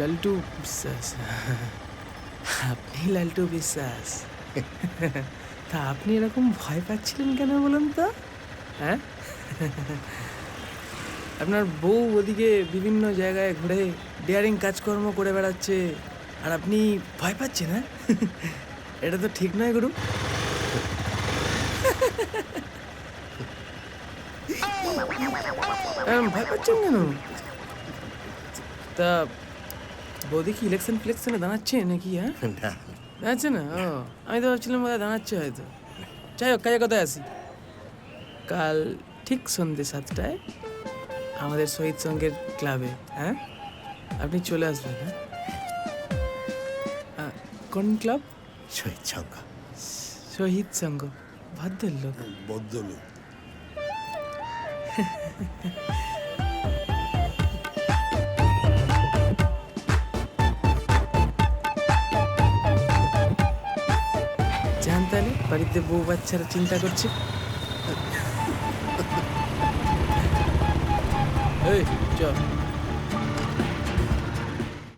লালটু বিশ্বাস। আপনি লালটু বিশ্বাস। তা আপনি এরকম ভয় পাচ্ছিলেন কেন বলুন তো? হ্যাঁ? আপনার বউ ওদিকে বিভিন্ন জায়গায় ঘুরে ডেয়ারিং কাজকর্ম করে বেড়াচ্ছে, আর আপনি ভয় পাচ্ছেন হ্যাঁ? এটা তো ঠিক নয়, গুরু। ভয় পাচ্ছেন কেন? তা বৌদি কি ইলেকশন ফিলেকশনে দাঁড়াচ্ছে নাকি হ্যাঁ? না দাঁড়াচ্ছে না? ও আমি তো ভাবছিলাম বোধহয় দাঁড়াচ্ছে হয়তো। যাই হোক কাজে কথায় আসি। কাল ঠিক সন্ধ্যে সাতটায় আমাদের শহীদ সঙ্গের ক্লাবে হ্যাঁ? আপনি চলে আসবেন হ্যাঁ? কোন ক্লাব? শহীদ সংঘ। শহীদ সংঘ ভদ্রের লোক বদ্ধলোক জান তাহলে বাড়িতে বউ বাচ্চারা চিন্তা করছে। এই চ